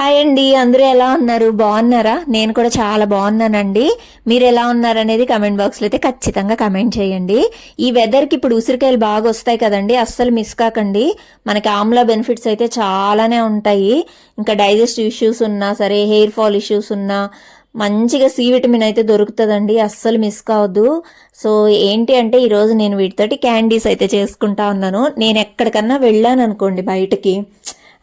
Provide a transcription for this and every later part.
Hi అండి అందరూ ఎలా ఉన్నారు? బాగున్నారా? నేను కూడా చాలా బాగున్నానండి. మీరు ఎలా ఉన్నారనేది కమెంట్ బాక్స్లో అయితే ఖచ్చితంగా కమెంట్ చేయండి. ఈ వెదర్కి ఇప్పుడు ఉసిరికాయలు బాగా వస్తాయి కదండి అస్సలు మిస్ కాకండి. మనకి ఆమ్లా బెనిఫిట్స్ అయితే చాలానే ఉంటాయి. ఇంకా డైజెస్టివ్ ఇష్యూస్ ఉన్నా సరే హెయిర్ ఫాల్ ఇష్యూస్ ఉన్నా మంచిగా సి విటమిన్ అయితే దొరుకుతుందండి అస్సలు మిస్ కావద్దు. సో ఏంటి అంటే ఈరోజు నేను వీటితోటి క్యాండీస్ అయితే చేసుకుంటా ఉన్నాను. నేను ఎక్కడికన్నా వెళ్ళాను అనుకోండి బయటకి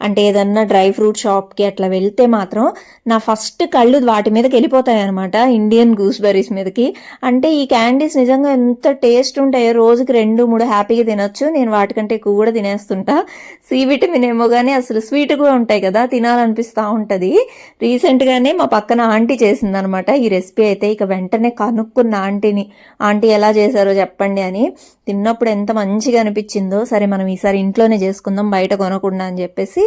అంటే ఏదన్నా డ్రై ఫ్రూట్ షాప్కి అట్లా వెళ్తే మాత్రం నా ఫస్ట్ కళ్ళు వాటి మీదకి వెళ్ళిపోతాయి అనమాట ఇండియన్ గూస్బెర్రీస్ మీదకి. అంటే ఈ క్యాండీస్ నిజంగా ఎంత టేస్ట్ ఉంటాయో రోజుకి రెండు మూడు హ్యాపీగా తినొచ్చు. నేను వాటికంటే ఎక్కువ కూడా తినేస్తుంటా. సి విటమిన్ ఏమో కానీ అసలు స్వీట్ కూడా ఉంటాయి కదా తినాలనిపిస్తూ ఉంటుంది. రీసెంట్గానే మా పక్కన ఆంటీ చేసిందనమాట ఈ రెసిపీ అయితే. ఇక వెంటనే కనుక్కున్న ఆంటీని ఆంటీ ఎలా చేశారో చెప్పండి అని. తిన్నప్పుడు ఎంత మంచిగా అనిపించిందో సరే మనం ఈసారి ఇంట్లోనే చేసుకుందాం బయట కొనకుండా అని చెప్పేసి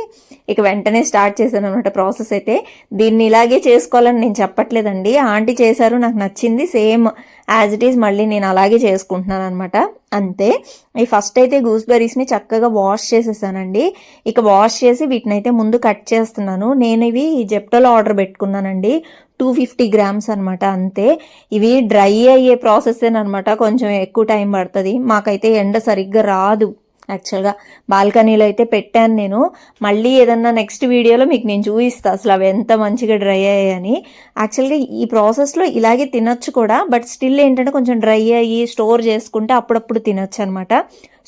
ఇక వెంటనే స్టార్ట్ చేశాను అనమాట ప్రాసెస్ అయితే. దీన్ని ఇలాగే చేసుకోవాలని నేను చెప్పట్లేదండి. ఆంటీ చేశారు నాకు నచ్చింది. సేమ్ యాజ్ ఇట్ ఈస్ మళ్ళీ నేను అలాగే చేసుకుంటున్నాను అనమాట అంతే. ఈ ఫస్ట్ అయితే గూస్బెర్రీస్ని చక్కగా వాష్ చేసేసానండి. ఇక వాష్ చేసి వీటిని అయితే ముందు కట్ చేస్తున్నాను. నేను ఇవి జెప్టోలో ఆర్డర్ పెట్టుకున్నానండి. టూ ఫిఫ్టీ గ్రామ్స్ అనమాట అంతే. ఇవి డ్రై అయ్యే ప్రాసెస్ అనమాట కొంచెం ఎక్కువ టైం పడుతుంది. మాకైతే ఎండ సరిగ్గా రాదు. యాక్చువల్గా బాల్కనీలో అయితే పెట్టాను నేను. మళ్ళీ ఏదన్నా నెక్స్ట్ వీడియోలో మీకు నేను చూపిస్తాను అసలు అవి ఎంత మంచిగా డ్రై అయ్యాయని. యాక్చువల్గా ఈ ప్రాసెస్లో ఇలాగే తినొచ్చు కూడా బట్ స్టిల్ ఏంటంటే కొంచెం డ్రై అయ్యి స్టోర్ చేసుకుంటే అప్పుడప్పుడు తినొచ్చు అనమాట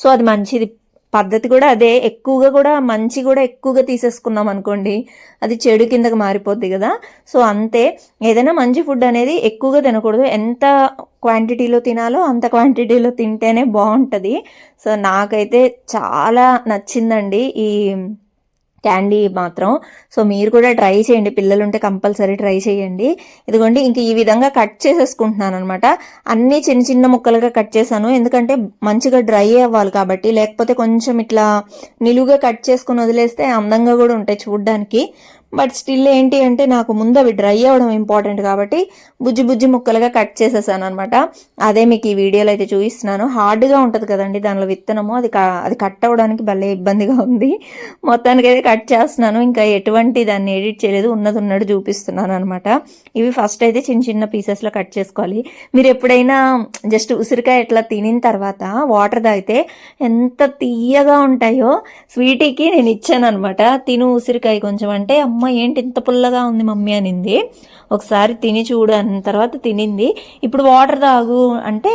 సో అది మంచిది. పద్ధతి కూడా అదే. ఎక్కువగా కూడా మంచి కూడా ఎక్కువగా తీసేసుకున్నాం అనుకోండి అది చెడు కిందకి మారిపోద్ది కదా. సో అంతే. ఏదైనా మంచి ఫుడ్ అనేది ఎక్కువగా తినకూడదు. ఎంత క్వాంటిటీలో తినాలో అంత క్వాంటిటీలో తింటేనే బాగుంటుంది. సో నాకైతే చాలా నచ్చిందండి ఈ క్యాండీ మాత్రం. సో మీరు కూడా ట్రై చేయండి. పిల్లలు ఉంటే కంపల్సరీ ట్రై చేయండి. ఇదిగోండి ఇంక ఈ విధంగా కట్ చేసేసుకుంటున్నాను అనమాట అన్ని చిన్న చిన్న ముక్కలుగా కట్ చేశాను. ఎందుకంటే మంచిగా డ్రై అవ్వాలి కాబట్టి లేకపోతే కొంచెం ఇట్లా నిలువుగా కట్ చేసుకుని వదిలేస్తే అందంగా కూడా ఉంటాయి చూడడానికి. బట్ స్టిల్ ఏంటి అంటే నాకు ముందు అవి డ్రై అవ్వడం ఇంపార్టెంట్ కాబట్టి బుజ్జి బుజ్జి ముక్కలుగా కట్ చేసేసాను అనమాట అదే మీకు ఈ వీడియోలో అయితే చూపిస్తున్నాను. హార్డ్గా ఉంటుంది కదండి దానిలో విత్తనము. అది అది కట్ అవ్వడానికి భలే ఇబ్బందిగా ఉంది. మొత్తానికి అయితే కట్ చేస్తున్నాను. ఇంకా ఎటువంటి దాన్ని ఎడిట్ చేయలేదు. ఉన్నది ఉన్నట్టు చూపిస్తున్నాను అనమాట ఇవి ఫస్ట్ అయితే చిన్న చిన్న పీసెస్లో కట్ చేసుకోవాలి. మీరు ఎప్పుడైనా జస్ట్ ఉసిరికాయ ఎట్లా తినిన తర్వాత వాటర్ తాగితే ఎంత తీయగా ఉంటాయో స్వీటీకి నేను ఇచ్చాను అనమాట తిను ఉసిరికాయ కొంచెం అంటే అమ్మ అమ్మ ఏంటి ఇంత పుల్లగా ఉంది మమ్మీ అనింది. ఒకసారి తిని చూడు అన్న తర్వాత తినింది. ఇప్పుడు వాటర్ తాగు అంటే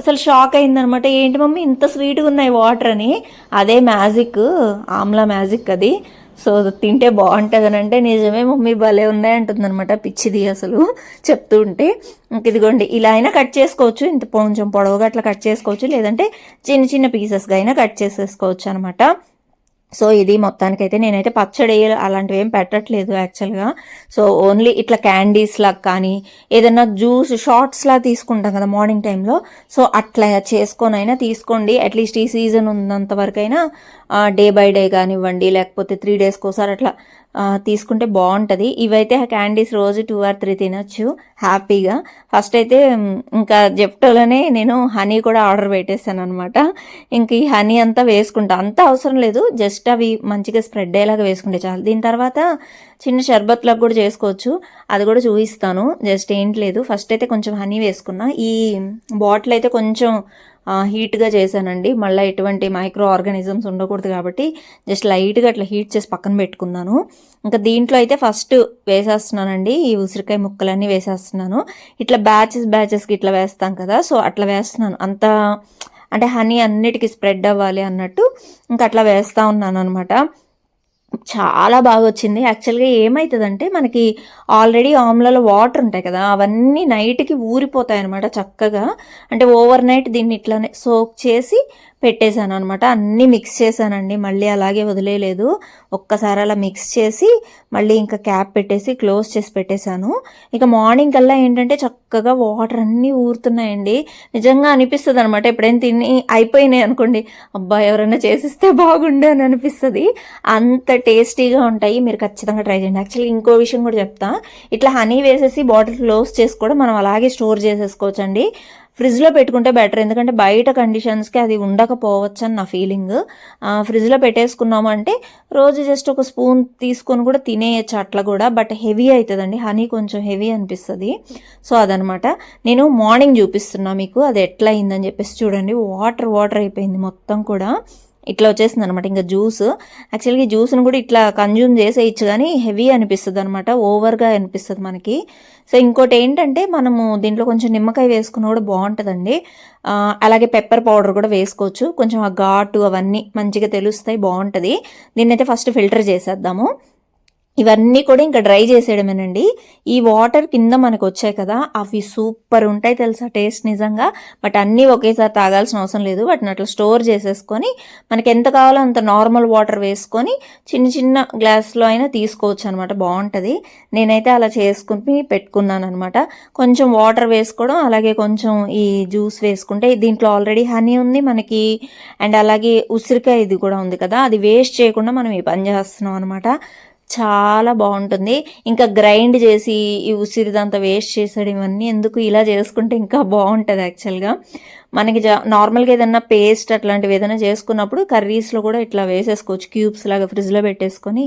అసలు షాక్ అయిందనమాట. ఏంటి మమ్మీ ఇంత స్వీట్గా ఉన్నాయి వాటర్ అని. అదే మ్యాజిక్ ఆమ్లా మ్యాజిక్ అది. సో తింటే బాగుంటుంది అని అంటే నిజమే మమ్మీ భలే ఉన్నాయి అంటుందన్నమాట పిచ్చిది అసలు. చెప్తూ ఉంటే ఇంక ఇదిగోండి ఇలా అయినా కట్ చేసుకోవచ్చు. ఇంత కొంచెం పొడవుగా అట్లా కట్ చేసుకోవచ్చు. లేదంటే చిన్న చిన్న పీసెస్గా అయినా కట్ చేసేసుకోవచ్చు అనమాట. సో ఇది మొత్తానికైతే నేనైతే పచ్చడి అలాంటివి ఏం పెట్టట్లేదు యాక్చువల్గా సో ఓన్లీ ఇట్లా క్యాండీస్ లాగా కానీ ఏదైనా జ్యూస్ షార్ట్స్ లా తీసుకుంటాం కదా మార్నింగ్ టైంలో సో అట్లా చేసుకొని అయినా తీసుకోండి అట్లీస్ట్ ఈ సీజన్ ఉన్నంత వరకైనా డే బై డే కానివ్వండి లేకపోతే త్రీ డేస్కి ఒకసారి అట్లా తీసుకుంటే బాగుంటుంది. ఇవైతే క్యాండీస్ రోజు టూ ఆర్ త్రీ తినొచ్చు హ్యాపీగా. ఫస్ట్ అయితే ఇంకా జెప్టోలోనే నేను హనీ కూడా ఆర్డర్ పెట్టేశాను అనమాట ఇంక ఈ హనీ అంతా వేసుకుంటా. అంత అవసరం లేదు జస్ట్ అవి మంచిగా స్ప్రెడ్ అయ్యేలాగా వేసుకుంటే చాలు. దీని తర్వాత చిన్న షర్బత్లకు కూడా చేసుకోవచ్చు. అది కూడా చూపిస్తాను. జస్ట్ ఏంటి లేదు. ఫస్ట్ అయితే కొంచెం హనీ వేసుకున్నా. ఈ బాటిల్ అయితే కొంచెం హీట్గా చేశానండి. మళ్ళీ ఎటువంటి మైక్రో ఆర్గానిజమ్స్ ఉండకూడదు కాబట్టి జస్ట్ లైట్గా అట్లా హీట్ చేసి పక్కన పెట్టుకున్నాను. ఇంకా దీంట్లో అయితే ఫస్ట్ వేసేస్తున్నానండి. ఈ ఉసిరికాయ ముక్కలన్నీ వేసేస్తున్నాను. ఇట్లా బ్యాచెస్ బ్యాచెస్కి ఇట్లా వేస్తాం కదా సో అట్లా వేస్తున్నాను. అంత అంటే హనీ అన్నిటికీ స్ప్రెడ్ అవ్వాలి అన్నట్టు ఇంకా అట్లా వేస్తూ ఉన్నాను అనమాట చాలా బాగా వచ్చింది యాక్చువల్గా ఏమవుతుందంటే మనకి ఆల్రెడీ ఆమ్లలో వాటర్ ఉంటాయి కదా అవన్నీ నైట్కి ఊరిపోతాయి అనమాట చక్కగా. అంటే ఓవర్ నైట్ దీన్ని ఇట్లానే సోక్ చేసి పెట్టేశాను అనమాట అన్నీ మిక్స్ చేశానండి. మళ్ళీ అలాగే వదిలేదు ఒక్కసారి అలా మిక్స్ చేసి మళ్ళీ ఇంకా క్యాప్ పెట్టేసి క్లోజ్ చేసి పెట్టేశాను. ఇక మార్నింగ్ కల్లా ఏంటంటే చక్కగా వాటర్ అన్నీ ఊరుతున్నాయండి. నిజంగా అనిపిస్తుంది అనమాట ఎప్పుడైనా తిని అయిపోయినాయి అనుకోండి. అబ్బా ఎవరైనా చేసిస్తే బాగుండే అని అనిపిస్తుంది. అంత టేస్టీగా ఉంటాయి. మీరు ఖచ్చితంగా ట్రై చేయండి. యాక్చువల్లీ ఇంకో విషయం కూడా చెప్తా. ఇట్లా హనీ వేసేసి బాటిల్ క్లోజ్ చేసి కూడా మనం అలాగే స్టోర్ చేసేసుకోవచ్చండి. ఫ్రిడ్జ్లో పెట్టుకుంటే బెటర్. ఎందుకంటే బయట కండిషన్స్కి అది ఉండకపోవచ్చు అని నా ఫీలింగ్. ఫ్రిడ్జ్లో పెట్టేసుకున్నాము అంటే రోజు జస్ట్ ఒక స్పూన్ తీసుకొని కూడా తినేయచ్చు అట్లా కూడా. బట్ హెవీ అవుతుందండి హనీ కొంచెం హెవీ అనిపిస్తుంది. సో అదనమాట. నేను మార్నింగ్ చూపిస్తున్నా మీకు. అది ఎట్లా అయిందని చెప్పేసి చూడండి. వాటర్ వాటర్ అయిపోయింది మొత్తం కూడా. ఇట్లా వచ్చేసింది అనమాట ఇంకా జ్యూస్ యాక్చువల్గా జ్యూస్ను కూడా ఇట్లా కన్జ్యూమ్ చేసేయచ్చు కానీ హెవీ అనిపిస్తుంది అనమాట ఓవర్గా అనిపిస్తుంది మనకి. సో ఇంకోటి ఏంటంటే మనము దీంట్లో కొంచెం నిమ్మకాయ వేసుకున్న కూడా బాగుంటుందండి. అలాగే పెప్పర్ పౌడర్ కూడా వేసుకోవచ్చు. కొంచెం ఆ ఘాటు అవన్నీ మంచిగా తెలుస్తాయి బాగుంటుంది. దీన్నైతే ఫస్ట్ ఫిల్టర్ చేసేద్దాము. ఇవన్నీ కూడా ఇంకా డ్రై చేసేయడమేనండి. ఈ వాటర్ కింద మనకు వచ్చాయి కదా అవి సూపర్ ఉంటాయి తెలుసా టేస్ట్ నిజంగా. బట్ అన్నీ ఒకేసారి తాగాల్సిన అవసరం లేదు. వాటిని అట్లా స్టోర్ చేసేసుకొని మనకి ఎంత కావాలో అంత నార్మల్ వాటర్ వేసుకొని చిన్న చిన్న గ్లాస్లో అయినా తీసుకోవచ్చు అనమాట బాగుంటుంది. నేనైతే అలా చేసుకుని పెట్టుకున్నాను అనమాట కొంచెం వాటర్ వేసుకోవడం అలాగే కొంచెం ఈ జ్యూస్ వేసుకుంటే దీంట్లో ఆల్రెడీ హనీ ఉంది మనకి అండ్ అలాగే ఉసిరికాయ ఇది కూడా ఉంది కదా అది వేస్ట్ చేయకుండా మనం ఈ పని చేస్తున్నాం అనమాట చాలా బాగుంటుంది. ఇంకా గ్రైండ్ చేసి ఈ ఉసిరిదంతా వేస్ట్ చేసాడు ఇవన్నీ ఎందుకు ఇలా చేసుకుంటే ఇంకా బాగుంటుంది యాక్చువల్గా మనకి జా నార్మల్గా ఏదైనా పేస్ట్ అట్లాంటివి ఏదైనా చేసుకున్నప్పుడు కర్రీస్లో కూడా ఇట్లా వేసేసుకోవచ్చు. క్యూబ్స్ లాగా ఫ్రిడ్జ్లో పెట్టేసుకొని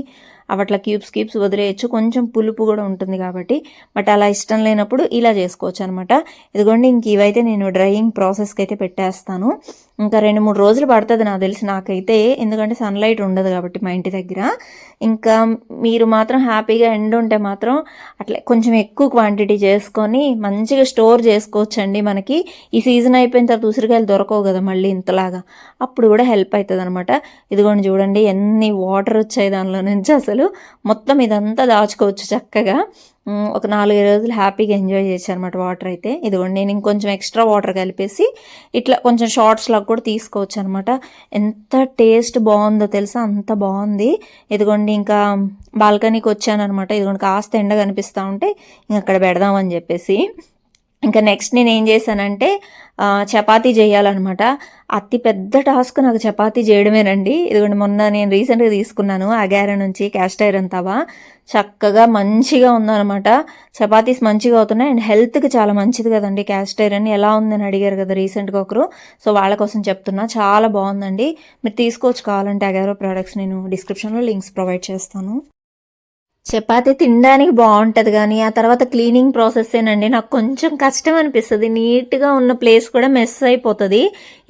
అవి అట్లా క్యూబ్స్ క్యూబ్స్ వదిలేయచ్చు. కొంచెం పులుపు కూడా ఉంటుంది కాబట్టి. బట్ అలా ఇష్టం లేనప్పుడు ఇలా చేసుకోవచ్చు అనమాట ఇదిగోండి ఇంక ఇవైతే నేను డ్రైయింగ్ ప్రాసెస్కి అయితే పెట్టేస్తాను. ఇంకా రెండు మూడు రోజులు పడుతుంది నాకు తెలిసి నాకైతే. ఎందుకంటే సన్లైట్ ఉండదు కాబట్టి మా ఇంటి దగ్గర. ఇంకా మీరు మాత్రం హ్యాపీగా ఎండ్ ఉంటే మాత్రం అట్లా కొంచెం ఎక్కువ క్వాంటిటీ చేసుకొని మంచిగా స్టోర్ చేసుకోవచ్చండి మనకి. ఈ సీజన్ అయిపోయిన తర్వాత ఉసిరికాయలు దొరకవు కదా మళ్ళీ ఇంతలాగా. అప్పుడు కూడా హెల్ప్ అవుతుంది అనమాట ఇదిగోండి చూడండి ఎన్ని వాటర్ వచ్చాయి దానిలో నుంచి అసలు. మొత్తం ఇదంతా దాచుకోవచ్చు చక్కగా. ఒక నాలుగు రోజులు హ్యాపీగా ఎంజాయ్ చేశాను అనమాట వాటర్ అయితే. ఇదిగోండి నేను ఇంకొంచెం ఎక్స్ట్రా వాటర్ కలిపేసి ఇట్లా కొంచెం షార్ట్స్ లాగా కూడా తీసుకోవచ్చు అనమాట ఎంత టేస్ట్ బాగుందో తెలుసా? అంత బాగుంది. ఇదిగోండి ఇంకా బాల్కనీకి వచ్చాను అనమాట ఇదిగోండి కాస్త ఎండ కనిపిస్తూ ఉంటే ఇంక అక్కడ పెడదామని చెప్పేసి ఇంకా నెక్స్ట్ నేను ఏం చేశానంటే చపాతీ చేయాలన్నమాట. అతి పెద్ద టాస్క్ నాకు చపాతీ చేయడమేనండి. ఇదిగోండి మొన్న నేను రీసెంట్గా తీసుకున్నాను అగార నుంచి క్యాస్ట్ ఐరన్ తవా చక్కగా మంచిగా ఉందన్నమాట. చపాతీస్ మంచిగా అవుతున్నాయి. అండ్ హెల్త్కి చాలా మంచిది కదండి క్యాస్ట్ ఐరన్ ఎలా ఉందని అడిగారు కదా రీసెంట్గా ఒకరు. సో వాళ్ళ కోసం చెప్తున్నా. చాలా బాగుందండి. మీరు తీసుకోవచ్చు కావాలంటే అగారో ప్రోడక్ట్స్ నేను డిస్క్రిప్షన్లో లింక్స్ ప్రొవైడ్ చేస్తాను. చపాతీ తినడానికి బాగుంటుంది కానీ ఆ తర్వాత క్లీనింగ్ ప్రాసెస్ ఏనండి. నాకు కొంచెం కష్టం అనిపిస్తుంది. నీట్గా ఉన్న ప్లేస్ కూడా మెస్ అయిపోతుంది.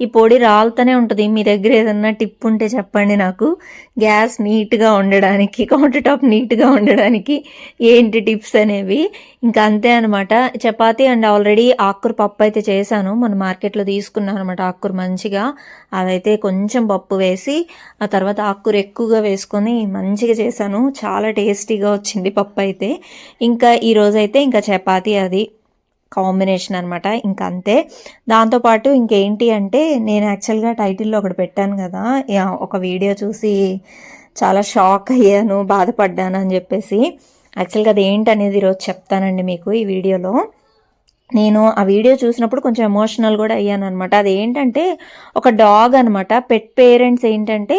ఈ పొడి రాలుతూనే ఉంటుంది. మీ దగ్గర ఏదన్నా టిప్ ఉంటే చెప్పండి నాకు. గ్యాస్ నీట్గా ఉండడానికి కౌంటర్ టాప్ నీట్గా ఉండడానికి ఏంటి టిప్స్ అనేవి. ఇంకా అంతే అనమాట చపాతీ అండ్ ఆల్రెడీ ఆకుకూర పప్పు అయితే చేశాను. మన మార్కెట్లో తీసుకున్నాను అనమాట ఆకుకూర మంచిగా. అదైతే కొంచెం పప్పు వేసి ఆ తర్వాత ఆకుకూర ఎక్కువగా వేసుకొని మంచిగా చేశాను. చాలా టేస్టీగా వచ్చింది పప్పు అయితే. ఇంకా ఈరోజైతే ఇంకా చపాతీ అది కాంబినేషన్ అనమాట ఇంకా అంతే. దాంతోపాటు ఇంకేంటి అంటే నేను యాక్చువల్గా టైటిల్లో ఒకటి పెట్టాను కదా. ఒక వీడియో చూసి చాలా షాక్ అయ్యాను బాధపడ్డాను అని చెప్పేసి. యాక్చువల్గా అది ఏంటనేది ఈరోజు చెప్తానండి మీకు ఈ వీడియోలో. నేను ఆ వీడియో చూసినప్పుడు కొంచెం ఎమోషనల్ కూడా అయ్యాను అనమాట అది ఏంటంటే ఒక డాగ్ అనమాట పెట్ పేరెంట్స్ ఏంటంటే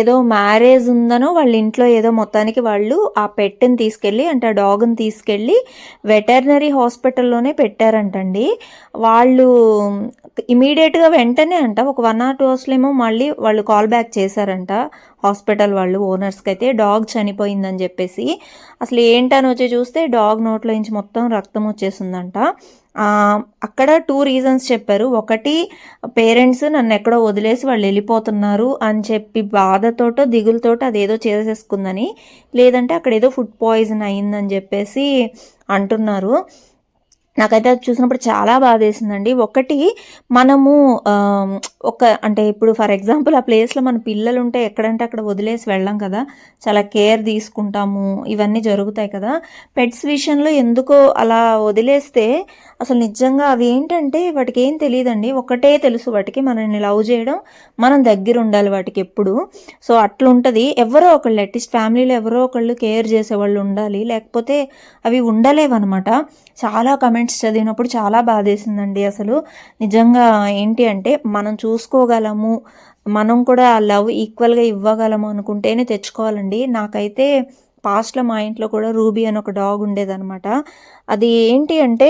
ఏదో మ్యారేజ్ ఉందనో వాళ్ళ ఇంట్లో ఏదో మొత్తానికి వాళ్ళు ఆ పెట్ని తీసుకెళ్ళి అంటే ఆ డాగ్ని తీసుకెళ్ళి వెటర్నరీ హాస్పిటల్లోనే పెట్టారంటండి. వాళ్ళు ఇమీడియట్గా వెంటనే అంట ఒక వన్ ఆర్ టూ అవర్స్లో ఏమో మళ్ళీ వాళ్ళు కాల్ బ్యాక్ చేశారంట. హాస్పిటల్ వాళ్ళు ఓనర్స్కి అయితే డాగ్ చనిపోయిందని చెప్పేసి. అసలు ఏంటని వచ్చి చూస్తే డాగ్ నోట్లో నుంచి మొత్తం రక్తం వచ్చేసిందంట. ఆ, అక్కడ టూ రీజన్స్ చెప్పారు. ఒకటి పేరెంట్స్ నన్ను ఎక్కడో వదిలేసి వాళ్ళు వెళ్ళిపోతున్నారు అని చెప్పి బాధతోటో దిగులతోటో అదేదో చేసేసుకుందని లేదంటే అక్కడ ఏదో ఫుడ్ పాయిజన్ అయిందని చెప్పేసి అంటున్నారు. నాకైతే అది చూసినప్పుడు చాలా బాధేసిందండి. ఒకటి మనము ఒక అంటే ఇప్పుడు ఫర్ ఎగ్జాంపుల్ ఆ ప్లేస్లో మన పిల్లలు ఉంటే ఎక్కడంటే అక్కడ వదిలేసి వెళ్ళాం కదా. చాలా కేర్ తీసుకుంటాము ఇవన్నీ జరుగుతాయి కదా. పెట్స్ విషయంలో ఎందుకో అలా వదిలేస్తే అసలు నిజంగా అవి ఏంటంటే వాటికి ఏం తెలియదండి ఒకటే తెలుసు వాటికి మనల్ని లవ్ చేయడం మనం దగ్గర ఉండాలి వాటికి ఎప్పుడు. సో అట్లుంటుంది. ఎవరో ఒకళ్ళు అట్లీస్ట్ ఫ్యామిలీలో ఎవరో ఒకళ్ళు కేర్ చేసేవాళ్ళు ఉండాలి. లేకపోతే అవి ఉండలేవన్నమాట. చాలా కమెంట్స్ చదివినప్పుడు చాలా బాధేసిందండి అసలు. నిజంగా ఏంటి అంటే మనం చూసుకోగలము మనం కూడా ఆ లవ్ ఈక్వల్గా ఇవ్వగలము అనుకుంటేనే తెచ్చుకోవాలండి. నాకైతే పాస్ట్లో మా ఇంట్లో కూడా రూబీ అని ఒక డాగ్ ఉండేదనమాట అది ఏంటి అంటే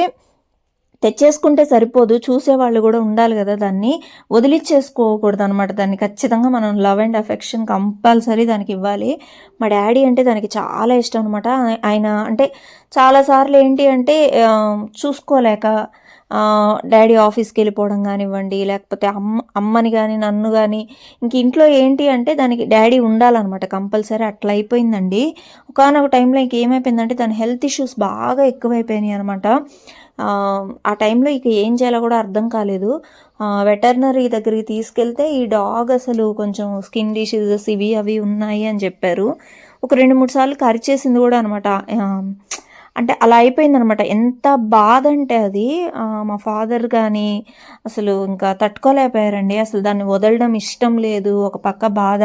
తెచ్చేసుకుంటే సరిపోదు చూసేవాళ్ళు కూడా ఉండాలి కదా దాన్ని. వదిలిచ్చేసుకోకూడదు అనమాట దాన్ని. ఖచ్చితంగా మనం లవ్ అండ్ అఫెక్షన్ కంపల్సరీ దానికి ఇవ్వాలి. మా డాడీ అంటే దానికి చాలా ఇష్టం అనమాట ఆయన అంటే చాలాసార్లు ఏంటి అంటే చూసుకోలేక డాడీ ఆఫీస్కి వెళ్ళిపోవడం కానివ్వండి లేకపోతే అమ్మ అమ్మని కానీ నన్ను కానీ ఇంక ఇంట్లో ఏంటి అంటే దానికి డాడీ ఉండాలన్నమాట కంపల్సరీ. అట్లా అయిపోయిందండి. ఒకనొక టైంలో ఇంకేమైపోయిందంటే దాని హెల్త్ ఇష్యూస్ బాగా ఎక్కువైపోయినాయి అనమాట ఆ టైంలో ఇక ఏం చేయాలో కూడా అర్థం కాలేదు. వెటర్నరీ దగ్గరికి తీసుకెళ్తే ఈ డాగ్ అసలు కొంచెం స్కిన్ డిసీజెస్ ఇవి అవి ఉన్నాయి అని చెప్పారు. ఒక రెండు మూడు సార్లు కరిచేసింది కూడా అనమాట. అంటే అలా అయిపోయిందనమాట ఎంత బాధ అంటే అది మా ఫాదర్ కానీ అసలు ఇంకా తట్టుకోలేకపోయారండి. అసలు దాన్ని వదలడం ఇష్టం లేదు ఒక పక్క బాధ.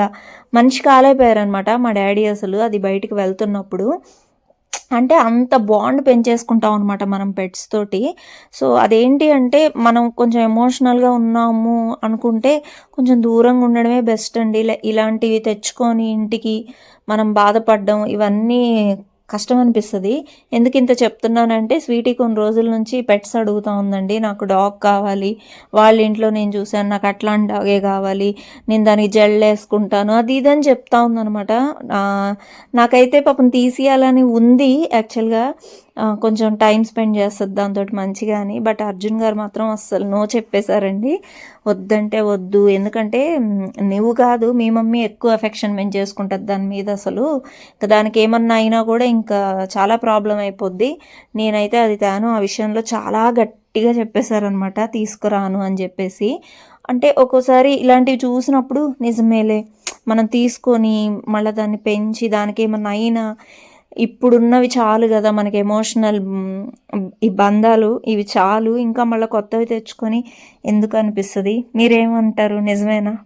మనిషి కాలేకపోయారనమాట మా డాడీ అసలు అది బయటికి వెళ్తున్నప్పుడు. అంటే అంత బాండ్ పెంచేసుకుంటాం అనమాట మనం పెట్స్ తోటి. సో అదేంటి అంటే మనం కొంచెం ఎమోషనల్గా ఉన్నాము అనుకుంటే కొంచెం దూరంగా ఉండడమే బెస్ట్ అండి. ఇలా ఇలాంటివి తెచ్చుకొని ఇంటికి మనం బాధపడడం ఇవన్నీ కష్టం అనిపిస్తుంది ఎందుకు ఇంత చెప్తున్నానంటే స్వీటీ కొన్ని రోజుల నుంచి పెట్స్ అడుగుతూ ఉందండి. నాకు డాగ్ కావాలి. వాళ్ళ ఇంట్లో నేను చూశాను నాకు అట్లాంటి డాగే కావాలి. నేను దానికి జెల్ వేసుకుంటాను. అది ఇది అని చెప్తా ఉందనమాట. నాకైతే పాపం తీసియాలని ఉంది యాక్చువల్గా. కొంచెం టైం స్పెండ్ చేస్తుంది దాంతో మంచిగా అని. బట్ అర్జున్ గారు మాత్రం అస్సలు నో చెప్పేశారండి. వద్దంటే వద్దు. ఎందుకంటే నువ్వు కాదు మీ మమ్మీ ఎక్కువ ఎఫెక్షన్ మేము చేసుకుంటుంది దాని మీద అసలు. ఇంకా దానికి ఏమన్నా అయినా కూడా ఇంకా చాలా ప్రాబ్లం అయిపోద్ది. నేనైతే అది తాను ఆ విషయంలో చాలా గట్టిగా చెప్పేశారనమాట తీసుకురాను అని చెప్పేసి. అంటే ఒక్కోసారి ఇలాంటివి చూసినప్పుడు నిజమేలే మనం తీసుకొని మళ్ళీ దాన్ని పెంచి దానికి ఏమన్నా అయినా ఇప్పుడున్నవి చాలు కదా మనకి ఎమోషనల్ ఈ బంధాలు ఇవి చాలు. ఇంకా మళ్ళీ కొత్తవి తెచ్చుకొని ఎందుకు అనిపిస్తుంది? మీరేమంటారు? నిజమేనా?